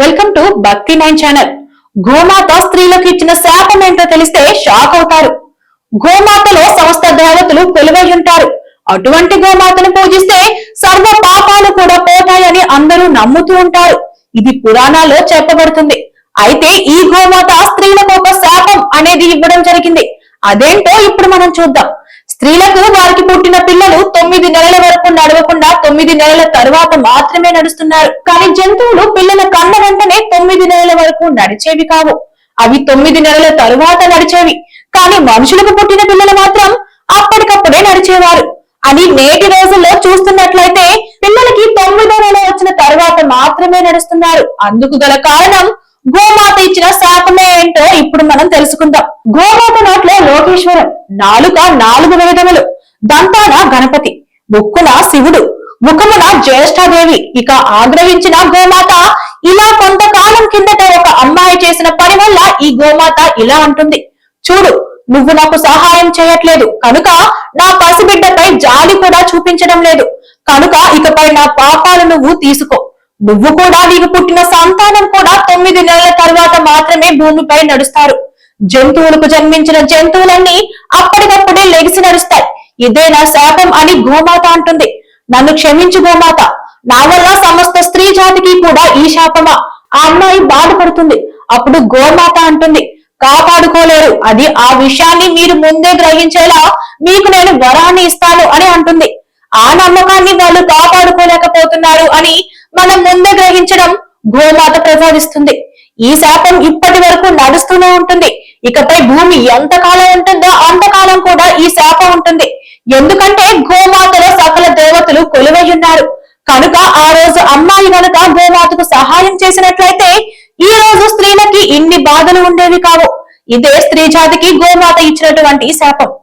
Welcome to Bhakti nine channel గోమాత స్త్రీలకు ఇచ్చిన శాపం ఏంటో తెలిస్తే షాక్ అవుతారు. గోమాతలో సమస్త దేవతలు కొలువై ఉంటారు. అటువంటి గోమాతను పూజిస్తే సర్వ పాపాలు కూడా పోతాయని అందరూ నమ్ముతూ ఉంటారు. ఇది పురాణాల్లో చెప్పబడుతుంది. అయితే ఈ గోమాత స్త్రీలకు ఒక శాపం అనేది ఇవ్వడం జరిగింది. అదేంటో ఇప్పుడు మనం చూద్దాం. స్త్రీలకు వారికి పుట్టిన పిల్లలు తొమ్మిది నెలల వరకు నడవకుండా తొమ్మిది నెలల తరువాత మాత్రమే నడుస్తున్నారు. కానీ జంతువులు పిల్లల కన్న వెంటనే తొమ్మిది నెలల వరకు నడిచేవి కావు. అవి తొమ్మిది నెలల తరువాత నడిచేవి. కానీ మనుషులకు పుట్టిన పిల్లలు మాత్రం అప్పటికప్పుడే నడిచేవారు. అని నేటి రోజుల్లో చూస్తున్నట్లయితే పిల్లలకి తొమ్మిదో నెల వచ్చిన తర్వాత మాత్రమే నడుస్తున్నారు. అందుకు గల కారణం గోమాత ఇచ్చిన ఏంటో ఇప్పుడు మనం తెలుసుకుందాం. గోమాత నోట్లో లోకేశ్వరం నాలుక నాలుగు వేదములు దంతాన గణపతి ముక్కున శివుడు ముఖమున జ్యేష్ఠాదేవి. ఇక ఆగ్రహించిన గోమాత ఇలా కొంతకాలం కిందట ఒక అమ్మాయి చేసిన పని వల్ల ఈ గోమాత ఇలా అంటుంది. చూడు నువ్వు నాకు సహాయం చేయట్లేదు. కనుక నా పసిబిడ్డపై జాలి కూడా చూపించడం లేదు. కనుక ఇకపై నా పాపాలు నువ్వు తీసుకో. నువ్వు కూడా నీకు పుట్టిన సంతానం కూడా తొమ్మిది నెలల తర్వాత మాత్రమే భూమిపై నడుస్తారు. జంతువులకు జన్మించిన జంతువులన్నీ అప్పటికప్పుడే లెగిసి నడుస్తాయి. ఇదే నా శాపం అని గోమాత అంటుంది. నన్ను క్షమించు గోమాత. నా వల్ల సమస్త స్త్రీ జాతికి కూడా ఈ శాపమా? ఆ అమ్మాయి బాధపడుతుంది. అప్పుడు గోమాత అంటుంది. కాపాడుకోలేరు. అది ఆ విషయాన్ని మీరు ముందే గ్రహించేలా మీకు నేను వరాన్ని ఇస్తాను అని అంటుంది. ఆ నమ్మకాన్ని వాళ్ళు కాపాడుకోలేకపోతున్నారు అని మనం ముందే గ్రహించడం గోమాత ప్రసాదిస్తుంది ఈ శాపం ఇప్పటి వరకు నడుస్తూనే ఉంటుంది. ఇకపై భూమి ఎంతకాలం ఉంటుందో అంతకాలం కూడా ఈ శాపం ఉంటుంది. ఎందుకంటే గోమాతలో సకల దేవతలు కొలువై ఉన్నారు కనుక ఆ రోజు అమ్మాయి గనుక గోమాతకు సహాయం చేసినట్లయితే ఈ రోజు స్త్రీలకి ఇన్ని బాధలు ఉండేవి కావు. ఇదే స్త్రీ జాతికి గోమాత ఇచ్చినటువంటి శాపం.